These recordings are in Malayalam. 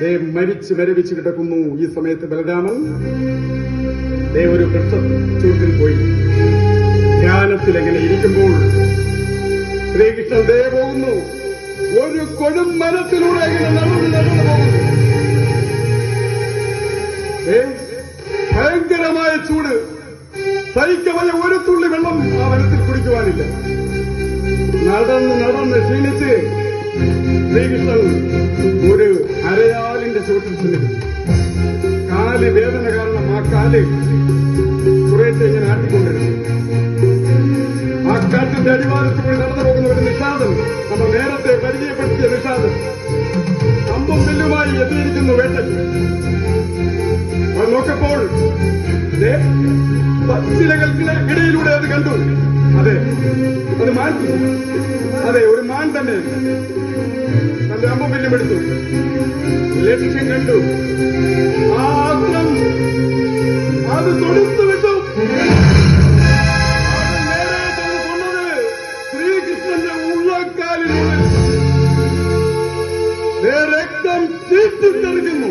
ദേ മരിച്ച് മരവിച്ച് കിടക്കുന്നു ഈ സമയത്ത് ബലരാമൻ. ദേ ഒരു വൃക്ഷ ചൂട്ടിൽ പോയി. ധ്യാനത്തിൽ എങ്ങനെ ഇരിക്കുമ്പോൾ ശ്രീകൃഷ്ണൻ ദേ പോകുന്നു. ഒരു കൊടും മരത്തിലൂടെ എങ്ങനെ നടന്നു നടന്നു പോകുന്നു. ഭയങ്കരമായ ചൂട്. സഹിക്കമായ ഒരു തുള്ളി വെള്ളം ആ വനത്തിൽ കുടിക്കുവാനില്ല. നടന്ന് നടന്ന് ക്ഷീണിച്ച് ശ്രീകൃഷ്ണൻ ഒരു അരയാലിന്റെ ചുവട്ടിൽ ചെന്നിരുന്നു കാൽ വേദന കാരണം ആ കാൽ കുറേശ്ശെ ഇങ്ങനെ ആട്ടിക്കൊണ്ടിരുന്നു. ആ കാറ്റിന്റെ അടിവാരത്തിൽ കൂടി നടന്നു പോകുന്ന ഒരു നിഷാദൻ നമ്മൾ നേരത്തെ പരിചയപ്പെടുത്തിയ നിഷാദൻ അമ്പും വില്ലുമായി എത്തിയിരിക്കുന്നു വേട്ടയ്ക്ക് നോക്കപ്പോൾ ചിലകൾക്കിടയിലൂടെ അത് കണ്ടു. അതെ. അത് മാൻ. അതെ ഒരു മാൻ തന്നെ. തന്റെ അമ്മ എടുത്തു. ലക്ഷ്യം കണ്ടു. ആ അസ്ത്രം അത് തൊടുത്തു വിട്ടു. ശ്രീകൃഷ്ണന്റെ ഉള്ളക്കാലിനുള്ളിൽ രക്തം ചീറ്റിത്തെറിക്കുന്നു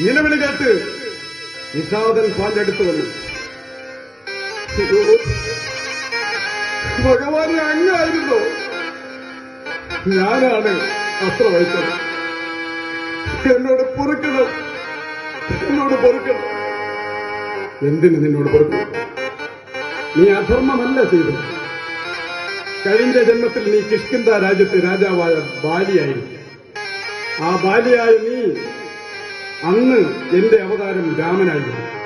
നിലവിളി കേട്ട് നിഷാദൻ പാഞ്ഞെടുത്തു വന്നു. ഭഗവാനെ അങ്ങായിരുന്നു ഞാനാണ് അത്ര വഹിച്ചത് എന്നോട് പൊറുക്കണം. എന്നോട് പൊറുക്കണം. എന്തിന് നിന്നോട് പൊറുക്കണം? നീ അധർമ്മമല്ല ചെയ്തത്. കഴിഞ്ഞ ജന്മത്തിൽ നീ കിഷ്കിന്ത രാജ്യത്തെ രാജാവായ ബാലിയായിരുന്നു. ആ ബാലിയായ നീ അന്ന് എന്റെ അവതാരം രാമനായിരുന്നു.